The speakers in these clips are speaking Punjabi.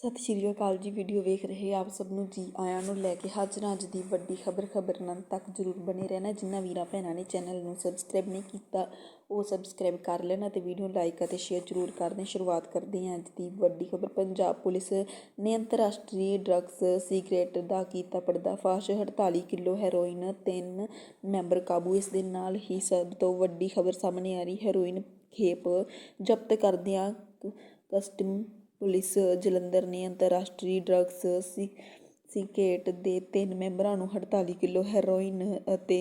ਸਤਿ ਸ਼੍ਰੀ ਅਕਾਲ ਜੀ, ਵੀਡੀਓ ਵੇਖ ਰਹੇ ਆਪ ਸਭ ਨੂੰ ਜੀ ਆਇਆਂ ਨੂੰ ਲੈ ਕੇ ਹਾਜ਼ਰ ਅੱਜ ਦੀ ਵੱਡੀ ਖਬਰ ਖਬਰ ਨਾਲ ਤੱਕ ਜਰੂਰ ਬਣੇ ਰਹਿਣਾ। ਜਿਨ੍ਹਾਂ ਵੀਰਾਂ ਭੈਣਾਂ ਨੇ ਚੈਨਲ ਨੂੰ ਸਬਸਕ੍ਰਾਈਬ ਨਹੀਂ ਕੀਤਾ, ਉਹ ਸਬਸਕ੍ਰਾਈਬ ਕਰ ਲੈਣਾ ਤੇ ਵੀਡੀਓ ਲਾਈਕ ਅਤੇ ਸ਼ੇਅਰ ਜਰੂਰ ਕਰ ਦੇਣ। ਸ਼ੁਰੂਆਤ ਕਰਦੇ ਹਾਂ ਅੱਜ ਦੀ ਵੱਡੀ ਖਬਰ। ਪੰਜਾਬ ਪੁਲਿਸ ਨੇ ਅੰਤਰਰਾਸ਼ਟਰੀ ਡਰੱਗਸ ਸਿਗਰਟ ਦਾ ਕੀਤਾ ਪਰਦਾਫਾਸ਼। 48 ਕਿਲੋ ਹੈਰੋਇਨ, ਤਿੰਨ ਮੈਂਬਰ ਕਾਬੂ। ਇਸ ਦੇ ਨਾਲ ਹੀ ਸਭ ਤੋਂ ਵੱਡੀ ਖਬਰ ਸਾਹਮਣੇ ਆ ਰਹੀ। ਹੈਰੋਇਨ ਖੇਪ ਜ਼ਬਤ ਕਰਦਿਆਂ ਕਸਟਮ ਪੁਲਿਸ ਜਲੰਧਰ ਨੇ ਅੰਤਰਰਾਸ਼ਟਰੀ ਡਰੱਗਸ ਸੀ, ਸਿੰਕੇਟ ਦੇ ਤਿੰਨ ਮੈਂਬਰਾਂ ਨੂੰ 48 ਕਿਲੋ ਹੈਰੋਇਨ ਅਤੇ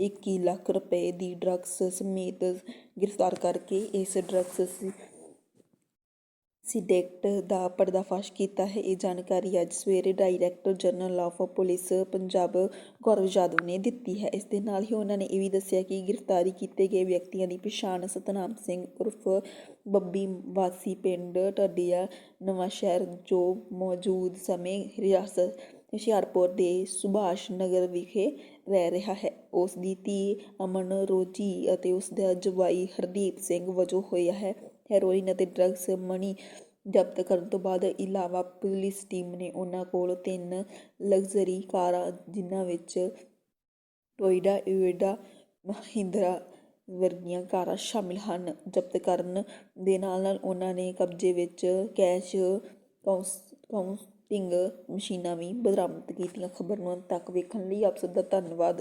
21 ਲੱਖ ਰੁਪਏ ਦੀ ਡਰੱਗਸ ਸਮੇਤ ਗ੍ਰਿਫਤਾਰ ਕਰਕੇ ਇਸ ਡਰੱਗਸ ਸਿਡੈਕਟ ਦਾ ਪਰਦਾਫਾਸ਼ ਕੀਤਾ ਹੈ। ਇਹ ਜਾਣਕਾਰੀ ਅੱਜ ਸਵੇਰੇ director general of police Punjab Gaurav Yadav ਨੇ ਦਿੱਤੀ ਹੈ। ਇਸ ਦੇ ਨਾਲ ਹੀ ਉਹਨਾਂ ਨੇ ਇਹ ਵੀ ਦੱਸਿਆ ਕਿ ਗ੍ਰਿਫਤਾਰੀ ਕੀਤੇ ਗਏ ਵਿਅਕਤੀਆਂ ਦੀ ਪਛਾਣ ਸਤਨਾਮ ਸਿੰਘ ਉਰਫ ਬੱਬੀ ਵਾਸੀ ਪਿੰਡ ਢੱਡੀਆ ਨਵਾਂ ਸ਼ਹਿਰ ਜੋ ਮੌਜੂਦ ਸਮੇਂ ਰਿਆਸਤ ਹੁਸ਼ਿਆਰਪੁਰ ਦੇ ਸੁਭਾਸ਼ ਨਗਰ ਵਿਖੇ ਰਹਿ ਰਿਹਾ ਹੈ। ਉਸ ਦੀ ਧੀ ਅਮਨ ਰੋਜੀ ਅਤੇ ਉਸ ਦਾ ਜਵਾਈ ਹਰਦੀਪ ਸਿੰਘ ਵਜੋਂ ਹੋਇਆ ਹੈ। ਹੈਰੋਇਨ ਅਤੇ ਡਰੱਗਸ ਮਣੀ ਜ਼ਬਤ ਕਰਨ ਤੋਂ ਬਾਅਦ ਇਲਾਵਾ ਪੁਲਿਸ ਟੀਮ ਨੇ ਉਹਨਾਂ ਕੋਲ ਤਿੰਨ ਲਗਜ਼ਰੀ ਕਾਰਾਂ, ਜਿਨ੍ਹਾਂ ਵਿੱਚ ਟੋਇਡਾ, ਇਵੇਡਾ, ਮਹਿੰਦਰਾ ਵਰਗੀਆਂ ਕਾਰਾਂ ਸ਼ਾਮਿਲ ਹਨ। ਜ਼ਬਤ ਕਰਨ ਦੇ ਨਾਲ ਨਾਲ ਉਹਨਾਂ ਨੇ ਕਬਜ਼ੇ ਵਿੱਚ ਕੈਸ਼ ਕਾਉਂਸ ਕਾਉਂਟਿੰਗ ਮਸ਼ੀਨਾਂ ਵੀ ਬਰਾਮਦ ਕੀਤੀਆਂ। ਖਬਰ ਨੂੰ ਅੰਤ ਤੱਕ ਵੇਖਣ ਲਈ ਆਪ ਸਭ ਦਾ ਧੰਨਵਾਦ।